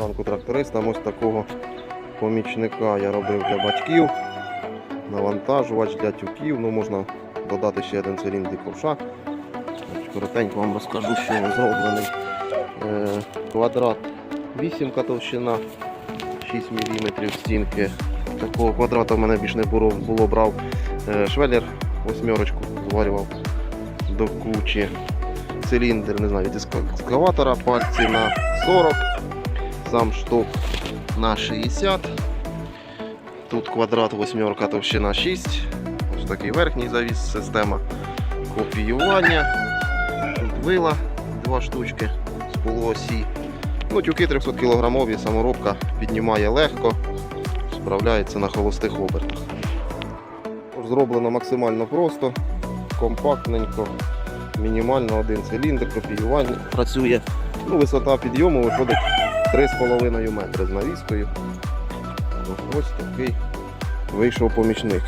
Танку трактористам ось такого помічника я робив для батьків. Навантажувач для тюків. Ну, можна додати ще один циліндр ковша. Коротенько вам розкажу, що він зроблений. Е, квадрат 8 товщина, 6 мм стінки. Такого квадрата в мене більш не було, брав е, швеллер, восьмерочку зварював до кучі. Циліндр, не знаю, від ескаватора, пальці на 40, сам шток на 60. Тут квадрат восьмерка товщина 6. Ось такий верхній завіс, система копіювання. Тут вила два штучки з полуосі. Ну, тюки 300 кілограмові, саморобка піднімає легко, справляється на холостих обертах. Зроблено максимально просто, компактненько, мінімально один циліндр, копіювання працює. Ну, висота підйому виходить 3,5 метри з навіскою. Ось такий вийшов помічник.